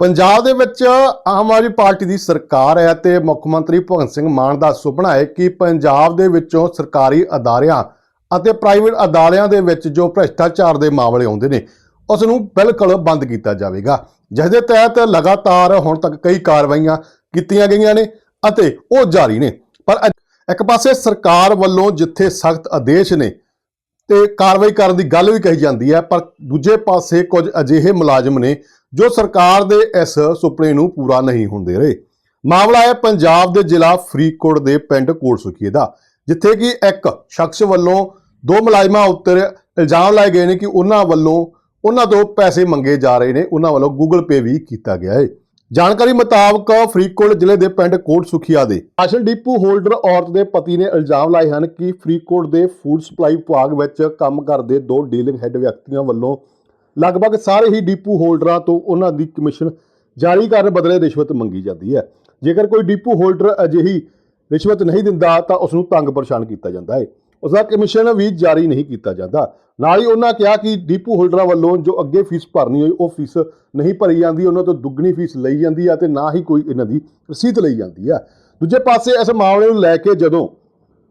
ਪੰਜਾਬ ਦੇ ਵਿੱਚ ਆਮ ਆਦਮੀ ਪਾਰਟੀ ਦੀ ਸਰਕਾਰ ਹੈ ਤੇ ਮੁੱਖ ਮੰਤਰੀ ਭਗਵੰਤ ਸਿੰਘ ਮਾਨ ਦਾ ਸੁਪਨਾ ਹੈ ਕਿ ਪੰਜਾਬ ਦੇ ਵਿੱਚੋਂ ਸਰਕਾਰੀ ਅਦਾਰਿਆਂ ਅਤੇ ਪ੍ਰਾਈਵੇਟ ਅਦਾਰਿਆਂ ਦੇ ਵਿੱਚ ਜੋ ਭ੍ਰਿਸ਼ਟਾਚਾਰ ਦੇ ਮਾਮਲੇ ਆਉਂਦੇ ਨੇ ਉਸ ਨੂੰ ਬਿਲਕੁਲ ਬੰਦ ਕੀਤਾ ਜਾਵੇਗਾ। ਜਿਸ ਦੇ ਤਹਿਤ ਲਗਾਤਾਰ ਹੁਣ ਤੱਕ ਕਈ ਕਾਰਵਾਈਆਂ ਕੀਤੀਆਂ ਗਈਆਂ ਨੇ ਅਤੇ ਉਹ ਜਾਰੀ ਨੇ। ਪਰ ਇੱਕ ਪਾਸੇ ਸਰਕਾਰ ਵੱਲੋਂ ਜਿੱਥੇ ਸਖਤ ਆਦੇਸ਼ ਨੇ ਤੇ ਕਾਰਵਾਈ ਕਰਨ ਦੀ ਗੱਲ ਵੀ ਕਹੀ ਜਾਂਦੀ ਹੈ, ਪਰ ਦੂਜੇ ਪਾਸੇ ਕੁਝ ਅਜਿਹੇ ਮੁਲਾਜ਼ਮ ਨੇ ਜੋ ਸਰਕਾਰ ਦੇ ਇਸ ਸੁਪਨੇ ਨੂੰ ਪੂਰਾ ਨਹੀਂ ਹੁੰਦੇ ਰਹੇ। ਮਾਮਲਾ ਹੈ ਪੰਜਾਬ ਦੇ ਜ਼ਿਲ੍ਹਾ ਫਰੀਦਕੋਟ ਦੇ ਪਿੰਡ ਕੋਟਸੁਖੀ ਦਾ, ਜਿੱਥੇ ਕਿ ਇੱਕ ਸ਼ਖਸ ਵੱਲੋਂ ਦੋ ਮੁਲਾਜ਼ਮਾਂ ਉੱਤੇ ਇਲਜ਼ਾਮ ਲਾਏ ਗਏ ਨੇ ਕਿ ਉਹਨਾਂ ਵੱਲੋਂ ਉਹਨਾਂ ਤੋਂ ਪੈਸੇ ਮੰਗੇ ਜਾ ਰਹੇ ਨੇ, ਉਹਨਾਂ ਵੱਲੋਂ ਗੂਗਲ ਪੇ ਵੀ ਕੀਤਾ ਗਿਆ ਹੈ। ਜਾਣਕਾਰੀ ਮੁਤਾਬਕ ਫਰੀਦਕੋਟ ਜ਼ਿਲ੍ਹੇ ਦੇ ਪਿੰਡ ਕੋਟ ਸੁਖੀਆ ਦੇ ਰਾਸ਼ਨ ਡਿਪੂ ਹੋਲਡਰ ਔਰਤ ਦੇ ਪਤੀ ਨੇ ਇਲਜ਼ਾਮ ਲਾਏ ਹਨ ਕਿ ਫਰੀਦਕੋਟ ਦੇ ਫੂਡ ਸਪਲਾਈ ਵਿਭਾਗ ਵਿੱਚ ਕੰਮ ਕਰਦੇ ਦੋ ਡੀਲਿੰਗ ਹੈੱਡ ਵਿਅਕਤੀਆਂ ਵੱਲੋਂ ਲਗਭਗ ਸਾਰੇ ਹੀ ਡਿਪੂ ਹੋਲਡਰਾਂ ਤੋਂ ਉਹਨਾਂ ਦੀ ਕਮਿਸ਼ਨ ਜਾਰੀ ਕਰਨ ਬਦਲੇ ਰਿਸ਼ਵਤ ਮੰਗੀ ਜਾਂਦੀ ਹੈ। ਜੇਕਰ ਕੋਈ ਡਿਪੂ ਹੋਲਡਰ ਅਜਿਹੀ ਰਿਸ਼ਵਤ ਨਹੀਂ ਦਿੰਦਾ ਤਾਂ ਉਸ ਨੂੰ ਤੰਗ ਪਰੇਸ਼ਾਨ ਕੀਤਾ ਜਾਂਦਾ ਹੈ। ਉਸ ਦਾ ਕਮਿਸ਼ਨ ਵੀ ਜਾਰੀ ਨਹੀਂ ਕੀਤਾ ਜਾਂਦਾ। ਨਾਲ ਹੀ ਉਹਨਾਂ ਕਿਹਾ ਕਿ ਡੀਪੂ ਹੋਲਡਰਾਂ ਵੱਲੋਂ ਜੋ ਅੱਗੇ ਫੀਸ ਭਰਨੀ ਹੋਈ, ਉਹ ਫੀਸ ਨਹੀਂ ਭਰੀ ਜਾਂਦੀ, ਉਹਨਾਂ ਤੋਂ ਦੁੱਗਣੀ ਫੀਸ ਲਈ ਜਾਂਦੀ ਹੈ ਤੇ ਨਾ ਹੀ ਕੋਈ ਇਹਨਾਂ ਦੀ ਰਸੀਦ ਲਈ ਜਾਂਦੀ ਹੈ ਦੂਜੇ ਪਾਸੇ ਇਸ ਮਾਮਲੇ ਨੂੰ ਲੈ ਕੇ ਜਦੋਂ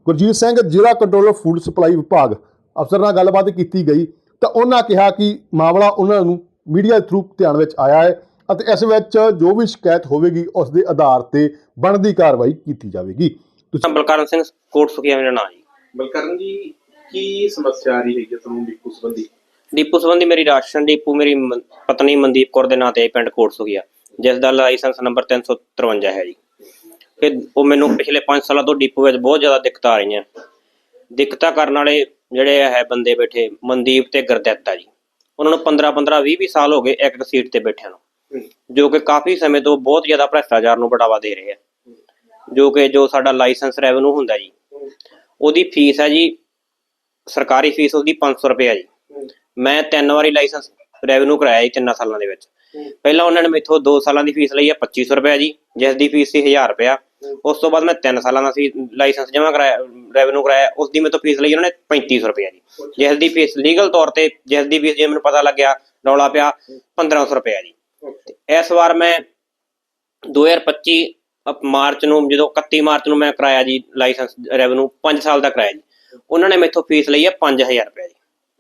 ਗੁਰਜੀਤ ਸਿੰਘ, ਜ਼ਿਲ੍ਹਾ ਕੰਟਰੋਲਰ ਫੂਡ ਸਪਲਾਈ ਵਿਭਾਗ ਅਫਸਰ ਨਾਲ ਗੱਲਬਾਤ ਕੀਤੀ ਗਈ, ਤਾਂ ਉਹਨਾਂ ਕਿਹਾ ਕਿ ਮਾਮਲਾ ਉਹਨਾਂ ਨੂੰ ਮੀਡੀਆ ਥਰੂ ਧਿਆਨ ਵਿੱਚ ਆਇਆ ਹੈ ਅਤੇ ਇਸ ਵਿੱਚ ਜੋ ਵੀ ਸ਼ਿਕਾਇਤ ਹੋਵੇਗੀ, ਉਸ ਦੇ ਆਧਾਰ ਤੇ ਬਣਦੀ ਕਾਰਵਾਈ ਕੀਤੀ ਜਾਵੇਗੀ। ਤੁਸੀਂ ਬਲਕਰਨ ਸਿੰਘ ਕੋਟ ਸੁਖੀਆ, ਮੇਰਾ ਨਾਂ ਬਲਕਰਨ ਜੀ ਕੀ ਸਮੱਸਿਆ ਆ ਰਹੀ ਹੈ ਕਿ ਤੁਹਾਨੂੰ ਡਿਪੂ ਸੰਬੰਧੀ? ਦੀਪੂ ਸੰਬੰਧੀ ਮੇਰੀ ਰਾਸ਼ਨ ਦੀਪੂ ਮੇਰੀ ਪਤਨੀ ਮਨਦੀਪ ਕੌਰ ਦੇ ਨਾਂ ਤੇ ਪਿੰਡ ਕੋਟ ਸੁਖੀਆ ਜਿਸ ਦਾ ਲਾਇਸੈਂਸ ਨੰਬਰ 353 ਹੈ ਜੀ। ਫਿਰ ਉਹ ਮੈਨੂੰ ਪਿਛਲੇ 5 ਸਾਲਾਂ ਤੋਂ ਡਿਪੂ ਵਿੱਚ ਬਹੁਤ ਜ਼ਿਆਦਾ ਦਿੱਕਤਾਂ ਆ ਰਹੀਆਂ। ਦਿੱਕਤਾਂ ਕਰਨ ਵਾਲੇ ਜਿਹੜੇ ਹੈ ਬੰਦੇ ਬੈਠੇ ਮਨਦੀਪ ਤੇ ਗੁਰਦਿੱਤ ਆ ਜੀ। ਉਹਨਾਂ ਨੂੰ 15 15 20 20 ਸਾਲ ਹੋ ਗਏ ਇੱਕ ਇੱਕ ਸੀਟ ਤੇ ਬੈਠਿਆਂ ਨੂੰ। ਜੋ ਕਿ ਕਾਫੀ ਸਮੇਂ ਤੋਂ ਬਹੁਤ ਜ਼ਿਆਦਾ ਭ੍ਰਿਸ਼ਟਾਚਾਰ ਨੂੰ ਬੜਾਵਾ ਦੇ ਰਹੇ ਆ। ਜੋ ਕਿ ਜੋ ਸਾਡਾ ਲਾਇਸੈਂਸ ਰੈਵਨਿਊ ਹੁੰਦਾ ਜੀ ਉਹਦੀ ਫੀਸ ਹੈ ਜੀ ਸਰਕਾਰੀ ਫੀਸ ਉਹਦੀ 500 ਰੁਪਏ ਹੈ ਜੀ। ਮੈਂ ਤਿੰਨ ਵਾਰੀ ਲਾਇਸੈਂਸ ਰੈਵਨਿਊ ਕਰਾਇਆ ਜੀ ਤਿੰਨਾਂ ਸਾਲਾਂ ਦੇ ਵਿੱਚ। ਪਹਿਲਾਂ ਉਹਨਾਂ ਨੇ ਮੇਥੋਂ 2 ਸਾਲਾਂ ਦੀ ਫੀਸ ਲਈ ਹੈ 2500 ਰੁਪਏ ਜੀ ਜਿਸ ਦੀ ਫੀਸ ਸੀ 1000 ਰੁਪਇਆ। ਉਸ ਤੋਂ ਬਾਅਦ ਮੈਂ 3 ਸਾਲਾਂ ਦਾ ਸੀ ਲਾਇਸੈਂਸ ਜਮ੍ਹਾਂ ਕਰਾਇਆ ਰੈਵਨਿਊ ਕਰਾਇਆ ਉਸ ਦੀ ਮੇਥੋਂ ਫੀਸ ਲਈ ਉਹਨਾਂ ਨੇ 3500 ਰੁਪਏ ਜੀ। ਜਿਸ ਦੀ ਫੀਸ ਲੀਗਲ ਤੌਰ ਤੇ ਜਿਸ ਦੀ ਫੀਸ ਜੇ ਮੈਨੂੰ ਪਤਾ ਲੱਗਿਆ ਰੌਲਾ ਪਿਆ 1500 ਰੁਪਏ ਜੀ। ਇਸ ਵਾਰ ਮੈਂ 2025 ਅਪ- ਮਾਰਚ ਨੂੰ ਜਦੋਂ 31 ਮਾਰਚ ਨੂੰ ਮੈਂ ਕਰਾਇਆ ਜੀ ਲਾਇਸੈਂਸ ਰੈਵਨਿਊ 5 ਸਾਲ ਦਾ ਕਰਾਇਆ ਜੀ। ਉਹਨਾਂ ਨੇ ਮੈਥੋਂ ਫੀਸ ਲਈ ਹੈ 5000 ਰੁਪਏ ਜੀ।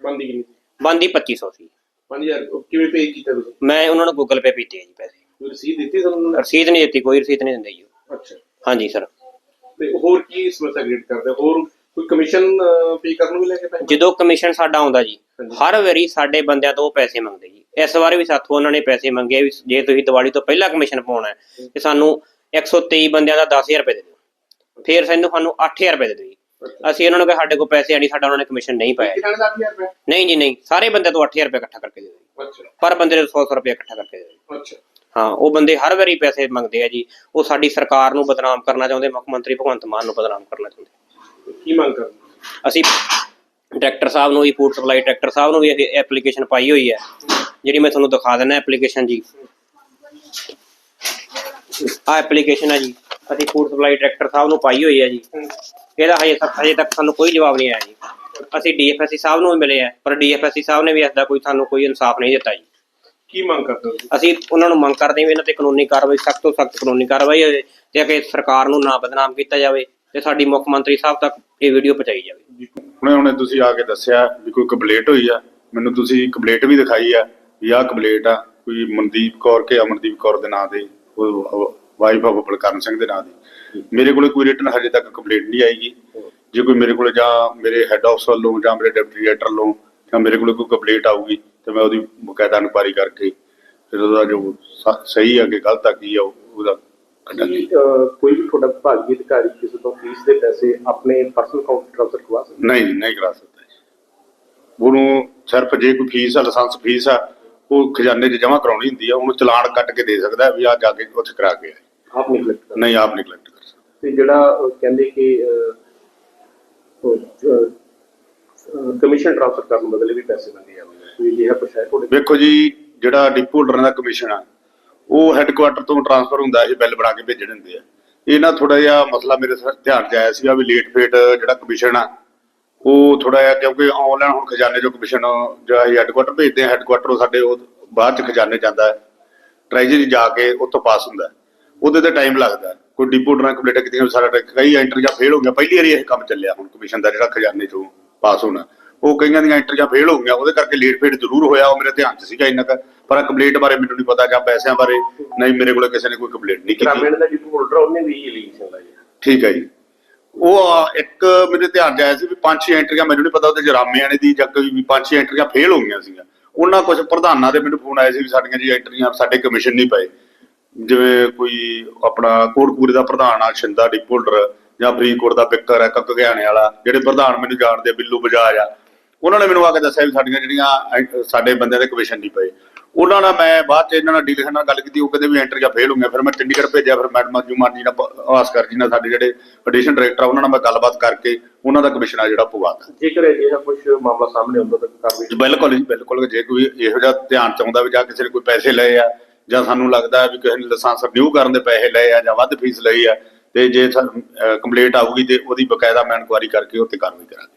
ਬੰਦੀ ਕਿੰਨੀ ਸੀ? ਬੰਦੀ 2500 ਸੀ 5000 ਉਹ ਕਿਵੇਂ ਪੇ ਕੀਤਾ ਤੁਸੀਂ? ਮੈਂ ਉਹਨਾਂ ਨੂੰ ਗੂਗਲ ਪੇ ਕੀਤੇ ਜੀ ਪੈਸੇ। ਕੋਈ ਰਸੀਦ ਦਿੱਤੀ ਤੁਹਾਨੂੰ ਰਸੀਦ ਨਹੀਂ ਦਿੱਤੀ ਕੋਈ ਰਸੀਦ ਨਹੀਂ ਦਿੰਦੇ ਜੀ। ਅੱਛਾ। ਹਾਂਜੀ ਸਰ ਤੇ ਹੋਰ ਕੀ ਸਮੱਸਿਆ ਕ੍ਰੀਏਟ ਕਰਦੇ? ਹੋਰ ਕੋਈ ਕਮਿਸ਼ਨ ਪੇ ਕਰਨ ਨੂੰ ਵੀ ਲੈ ਕੇ ਪੈਸੇ? ਜਦੋਂ ਕਮਿਸ਼ਨ ਸਾਡਾ ਆਉਂਦਾ ਜੀ। ਹਰ ਵਾਰੀ ਸਾਡੇ ਬੰਦਿਆਂ ਤੋਂ ਉਹ ਪੈਸੇ ਮੰਗਦੇ ਜੀ। ਇਸ ਵਾਰ ਵੀ ਸਾਥੋਂ ਉਹਨਾਂ ਨੇ ਪੈਸੇ ਮੰਗੇ ਵੀ ਜੇ ਤੁਸੀਂ ਦੀਵਾਲੀ ਤੋਂ ਪਹਿਲਾਂ ਕਮਿਸ਼ਨ ਪਾਉਣਾ ਹੈ ਤੇ ਸਾਨੂੰ 123 ਬੰਦਿਆਂ ਦਾ 10000 ਰੁਪਏ ਦੇ ਦਿਓ। ਫਿਰ ਸਾਨੂੰ ਸਾਨੂੰ 8000 ਰੁਪਏ ਦੇ ਦਿਓ ਜੀ। ਅਸੀਂ ਉਹਨਾਂ ਨੂੰ ਕਿਹਾ ਸਾਡੇ ਕੋਲ ਪੈਸੇ ਨਹੀਂ ਸਾਡਾ ਉਹਨਾਂ ਨੇ ਕਮਿਸ਼ਨ ਨਹੀਂ ਪਾਇਆ ਜੀ। ਕਿੰਨਾ ਦਾ 8000 ਰੁਪਏ? ਨਹੀਂ ਜੀ ਨਹੀਂ। ਸਾਰੇ ਬੰਦੇ ਤੋਂ 8000 ਰੁਪਏ ਇਕੱਠਾ ਕਰਕੇ ਦੇ ਦਿਓ ਜੀ। ਅੱਛਾ। ਪਰ ਬੰਦੇ ਤੋਂ 100 ਰੁਪਏ ਇਕੱਠਾ ਕਰਕੇ ਦੇ ਦਿਓ। ਅੱਛਾ। ਹਾਂ ਉਹ ਬੰਦੇ ਹਰ ਵਾਰੀ ਪੈਸੇ ਮੰਗਦੇ ਆ ਜੀ। ਉਹ ਸਾਡੀ ਸਰਕਾਰ ਨੂੰ ਬਦਨਾਮ ਕਰਨਾ ਚਾਹੁੰਦੇ ਮੁੱਖ ਮੰਤਰੀ ਭਗਵੰਤ ਮਾਨ ਨੂੰ ਬਦਨਾਮ ਕਰਨਾ ਚਾਹੁੰਦੇ। ਕੀ ਮੰਗ ਕਰਦੇ? ਅਸੀਂ ਡਾਇਰੈਕਟਰ ਸਾਹਿਬ ਨੂੰ ਵੀ ਫੂਡ ਸਪਲਾਈ ਡਾਇਰੈਕਟਰ ਸਾਹਿਬ ਨੂੰ ਵੀ ਇਹ ਐਪਲੀਕੇਸ਼ਨ ਪਾਈ ਹੋਈ ਹੈ। ਜਿਹੜੀ ਮੈਂ ਤੁਹਾਨੂੰ ਦਿਖਾ ਦਿੰਦਾ ਐਪਲੀਕੇਸ਼ਨ ਜੀ। ਆਹ ਐਪਲੀਕੇਸ਼ਨ ਹੈ ਜੀ। ਅਸੀਂ ਫੂਡ ਸਪਲਾਈ ਡਾਇਰੈਕਟਰ ਸਾਹਿਬ ਨੂੰ ਪਾਈ ਹੋਈ ਹੈ ਜੀ। ਇਹਦਾ ਹਜੇ ਤੱਕ ਹਜੇ ਤੱਕ ਸਾਨੂੰ ਕੋਈ ਜਵਾਬ ਨਹੀਂ ਆਇਆ ਜੀ। ਅਸੀਂ ਡੀਐਫਐਸਸੀ ਸਾਹਿਬ ਨੂੰ ਵੀ ਮਿਲੇ ਆ ਪਰ ਡੀਐਫਐਸਸੀ ਸਾਹਿਬ ਨੇ ਵੀ ਇਸ ਦਾ ਕੋਈ ਸਾਨੂੰ ਕੋਈ ਇਨਸਾਫ ਨਹੀਂ ਦਿੱਤਾ ਜੀ। ਕੀ ਮੰਗ ਕਰਦੇ ਹੋ? ਅਸੀਂ ਉਹਨਾਂ ਨੂੰ ਮੰਗ ਕਰਦੇ ਹਾਂ ਵੀ ਇਹਨਾਂ ਤੇ ਕਾਨੂੰਨੀ ਕਾਰਵਾਈ ਸਖਤ ਤੋਂ ਸਖਤ ਕਾਨੂੰਨੀ ਕਾਰਵਾਈ ਹੋਵੇ ਤੇ ਕਿ ਸਰਕਾਰ ਨੂੰ ਨਾ ਬਦਨਾਮ ਕੀਤਾ ਜਾਵੇ ਤੇ ਸਾਡੀ ਮੁੱਖ ਮੰਤਰੀ ਸਾਹਿਬ ਤੱਕ ਇਹ ਵੀਡੀਓ ਪਹੁੰਚਾਈ ਜਾਵੇ। ਹੁਣੇ ਹੁਣੇ ਤੁਸੀਂ ਆ ਕੇ ਦੱਸਿਆ ਵੀ ਕੋਈ ਕੰਪਲੇਂਟ ਹੋਈ ਆ। ਮੈਨੂੰ ਤੁਸੀਂ ਕੰਪਲੇਂਟ ਵੀ ਦਿਖਾਈ ਆ ਵੀ ਆਹ ਕੰਪਲੇਂਟ ਆ ਕੋਈ ਮਨਦੀਪ ਕੌਰ ਕੇ ਅਮਨਦੀਪ ਕੌਰ ਦੇ ਨਾਂ ਦੇ ਵਾਈਫ ਆਫ ਬਲਕਰਨ ਸਿੰਘ ਦੇ ਨਾਂ ਦੀ। ਮੇਰੇ ਕੋਲੇ ਕੋਈ ਰਿਟਨ ਹਜੇ ਤੱਕ ਕੰਪਲੇਂਟ ਨਹੀਂ ਆਈਗੀ। ਜੇ ਕੋਈ ਮੇਰੇ ਕੋਲੇ ਜਾਂ ਮੇਰੇ ਹੈੱਡ ਆਫਿਸ ਵੱਲੋਂ ਜਾਂ ਮੇਰੇ ਡਿਪਟੀ ਡਾਇਰੈਕਟਰ ਵੱਲੋਂ ਜਾਂ ਮੇਰੇ ਕੋਲੇ ਕੋਈ ਕੰਪਲੇਂਟ ਆਊਗੀ ਤੇ ਮੈਂ ਉਹਦੀ ਬਕਾਇਦਾ ਇਨਕੁਆਇਰੀ ਕਰਕੇ ਫਿਰ ਉਹਦਾ ਜੋ ਸਹੀ ਆ ਕਿ ਗਲਤ ਆ ਕੀ ਆ ਉਹ- ਉਹਦਾ ਕੱਢਾਂਗੇ ਕੋਈ ਵੀ ਤੁਹਾਡਾ ਵਿਭਾਗੀ ਅਧਿਕਾਰੀ ਕਿਸੇ ਤੋਂ ਫੀਸ ਦੇ ਪੈਸੇ ਆਪਣੇ ਪਰਸਨਲ ਅਕਾਊਂਟ ਟ੍ਰਾਂਸਫਰ ਕਰਵਾ ਸਕਦਾ? ਨਹੀਂ ਨਹੀਂ ਕਰਾ ਸਕਦਾ ਉਹਨੂੰ ਸਿਰਫ ਜੇ ਕੋਈ ਫੀਸ ਆ ਲਾਇਸੈਂਸ ਫੀਸ ਆ ਉਹ ਖਜ਼ਾਨੇ 'ਚ ਜਮ੍ਹਾਂ ਕਰਾਉਣੀ ਹੁੰਦੀ ਆ ਉਹਨੂੰ ਚਲਾਨ ਕੱਟ ਕੇ ਦੇ ਸਕਦਾ ਵੀ ਆ ਜਾ ਕੇ ਉੱਥੇ ਕਰਾ ਕੇ ਆਏ। ਆਪ ਨਹੀਂ ਕਲੈਕਟ ਕਰਨਾ ਨਹੀਂ ਆਪ ਨਹੀਂ ਕਲੈਕਟ ਕਰ ਸਕਦਾ। ਤੇ ਜਿਹੜਾ ਅਹ, ਕਹਿੰਦੇ ਕਿ ਕਮਿਸ਼ਨ ਟ੍ਰਾਂਸਫਰ ਕਰਨ ਬਦਲੇ ਵੀ ਪੈਸੇ ਮੰਗੇ ਜਾਂਦੇ ਕੋਈ ਜਿਹੜਾ ਪੁੱਛਿਆ ਤੁਹਾਡੇ ਵੇਖੋ ਜੀ ਜਿਹੜਾ ਡਿਪੂ ਹੋਲਡਰਾਂ ਦਾ ਕਮਿਸ਼ਨ ਆ ਉਹ ਹੈੱਡਕੁਆਟਰ ਤੋਂ ਟਰਾਂਸਫਰ ਹੁੰਦਾ ਇਹ ਬਿੱਲ ਬਣਾ ਕੇ ਭੇਜਣ ਹੁੰਦੇ ਆ। ਇਹ ਨਾ ਥੋੜਾ ਜਿਹਾ ਮਸਲਾ ਮੇਰੇ ਸ- ਧਿਆਨ 'ਚ ਆਇਆ ਸੀਗਾ ਵੀ ਲੇਟ ਫੇਟ ਜਿਹੜਾ ਕਮਿਸ਼ਨ ਆ ਉਹ ਥੋੜਾ ਜਿਹਾ ਕਿਉਂਕਿ ਆਨਲਾਈਨ ਹੁਣ ਖਜ਼ਾਨੇ ਚੋਂ ਕਮਿਸ਼ਨ ਜਿਹੜਾ ਹੈੱਡਕੁਆਟਰ ਭੇਜਦੇ ਆ ਹੈੱਡਕੁਆਟਰ ਸਾਡੇ ਉਹ ਬਾਅਦ 'ਚ ਖਜ਼ਾਨੇ ਜਾਂਦਾ ਹੈ। ਟ੍ਰੈਜਰੀ ਜਾ ਕੇ ਉੱਥੋਂ ਪਾਸ ਹੁੰਦਾ। ਉਹਦੇ ਤੇ ਟਾਈਮ ਲੱਗਦਾ। ਕੋਈ ਡਿਪੋ ਡਰਾਂ ਕੰਪਲੀਟ ਕੀਤੀਆਂ ਸਾਰਾ ਟਰੱਕ- ਕਈ ਐਂਟਰੀਆਂ ਫੇਲ ਹੋ ਗਈਆਂ। ਪਹਿਲੀ ਵਾਰੀ ਇਹ ਕੰਮ ਚੱਲਿਆ ਹੁਣ ਕਮਿਸ਼ਨ ਦਾ ਜਿਹੜਾ ਖਜ਼ਾਨੇ ਚੋਂ ਪਾਸ ਹੋਣਾ। ਉਹ ਕਈਆਂ ਦੀਆਂ ਐਂਟਰੀਆਂ ਫੇਲ ਹੋ ਗਈਆਂ ਉਹਦੇ ਕਰਕੇ ਲੇਟ ਫੇਟ ਜ਼ਰੂਰ ਹੋਇਆ। ਉਹ ਮੇਰੇ ਧਿਆਨ 'ਚ ਸੀਗਾ ਇੰਨਾ ਕੁ। ਪਰ ਕੰਪਲੀਟ ਬਾਰੇ ਮੈਨੂੰ ਨਹੀਂ ਪਤਾ ਜਾਂ ਪੈਸਿਆਂ ਬਾਰੇ। ਨਹੀਂ ਮੇਰੇ ਕੋਲ ਕਿਸੇ ਨੇ ਕੋਈ ਕੰਪਲੀਟ ਨਹੀਂ ਕੀਤੀ। ਗ੍ਰਾਮੀਣ ਦਾ ਡਿਪੂ ਹੋਲਡਰ ਉਹਨੇ ਵੀ ਇਲੀਗੇਸ਼ਨ ਲਾਈ ਹੈ ਠੀਕ ਹੈ ਜੀ। ਉਹ ਇੱਕ ਮੇਰੇ ਧਿਆਨ 'ਚ ਆਇਆ ਸੀ ਵੀ ਪੰਜ ਛੇ ਐਂਟਰੀਆਂ ਮੈਨੂੰ ਨਹੀਂ ਪਤਾ ਉਹਦੇ ਚ ਰਾਮਿਆਂ ਦੀ ਜਾਂ ਕੋਈ ਵੀ ਪੰਜ ਛੇ ਐਂਟਰੀਆਂ ਫੇਲ ਹੋ ਗਈਆਂ ਸੀਗੀਆਂ। ਉਹਨਾਂ ਕੁਝ ਪ੍ਰਧਾਨਾਂ ਦੇ ਮੈਨੂੰ ਫੋਨ ਆਏ ਸੀ ਵੀ ਸਾਡੀਆਂ ਜੀ ਐਂਟਰੀਆਂ ਸਾਡੇ ਕਮਿਸ਼ਨ ਨਹੀਂ ਪਏ। ਜਿਵੇਂ ਕੋਈ ਆਪਣਾ ਕੋਟਕਪੂਰੇ ਦਾ ਪ੍ਰਧਾਨ ਆ ਸ਼ਿੰਦਾ ਡਿਪੋਲਡਰ ਜਾਂ ਫਰੀਦਕੋਟ ਦਾ ਬਿੱਕਰ ਹੈ ਕੱਕਗਿਆਣੇ ਵਾਲਾ ਜਿਹੜੇ ਪ੍ਰਧਾਨ ਮੈਨੂੰ ਜਾਣਦੇ ਆ, ਬਿੱਲੂ ਬਜਾਜ ਆ। ਉਹਨਾਂ ਨੇ ਮੈਨੂੰ ਆ ਕੇ ਦੱਸਿਆ ਵੀ ਸਾਡੀਆਂ ਜਿਹੜੀਆਂ ਸਾਡੇ ਬੰਦਿਆਂ ਦੇ ਕਮਿਸ਼ਨ ਨਹੀਂ ਪਏ। ਉਹਨਾਂ ਨਾਲ ਮੈਂ ਬਾਅਦ ਚ ਇਹਨਾਂ ਨਾਲ ਡੀਲਰ ਨਾਲ ਗੱਲ ਕੀਤੀ ਉਹ ਕਹਿੰਦੇ ਵੀ ਐਂਟਰੀਆਂ ਫੇਲ ਹੋ ਗਈਆਂ ਫਿਰ ਮੈਂ ਚੰਡੀਗੜ੍ਹ ਭੇਜਿਆ ਫਿਰ ਮੈਡਮ ਜੁਮਾਨ ਜੀ ਨਾਲ ਆਸਕਰ ਜੀ ਨਾਲ ਸਾਡੇ ਜਿਹੜੇ ਐਡੀਸ਼ਨ ਡਾਇਰੈਕਟਰ ਆ ਉਹਨਾਂ ਨਾਲ ਮੈਂ ਗੱਲਬਾਤ ਕਰਕੇ ਉਹਨਾਂ ਦਾ ਕਮਿਸ਼ਨ ਆ ਜਿਹੜਾ ਪਵਾਤਾ ਜੇਕਰ ਅਜਿਹਾ ਕੁਝ ਮਾਮਲਾ ਸਾਹਮਣੇ ਆਉਂਦਾ ਤਾਂ ਕਾਰਵਾਈ ਬਿਲਕੁਲ ਜੀ ਬਿਲਕੁਲ ਜੇ ਕੋਈ ਇਹੋ ਜਿਹਾ ਧਿਆਨ ਚ ਆਉਂਦਾ ਵੀ ਜਾਂ ਕਿਸੇ ਨੇ ਕੋਈ ਪੈਸੇ ਲਏ ਆ ਜਾਂ ਸਾਨੂੰ ਲੱਗਦਾ ਵੀ ਕਿਸੇ ਨੇ ਲਾਇਸੈਂਸ ਰਿਨਿਊ ਕਰਨ ਦੇ ਪੈਸੇ ਲਏ ਆ ਜਾਂ ਵੱਧ ਫੀਸ ਲਈ ਆ ਤੇ ਜੇ ਕੰਪਲੇਂਟ ਆਊਗੀ ਤੇ ਉਹਦੀ ਬਕਾਇਦਾ ਮੈਂ ਇਨਕੁਆਰੀ ਕਰਕੇ ਉਹ ਤੇ ਕਾਰਵਾਈ ਕਰਾਂਗੇ।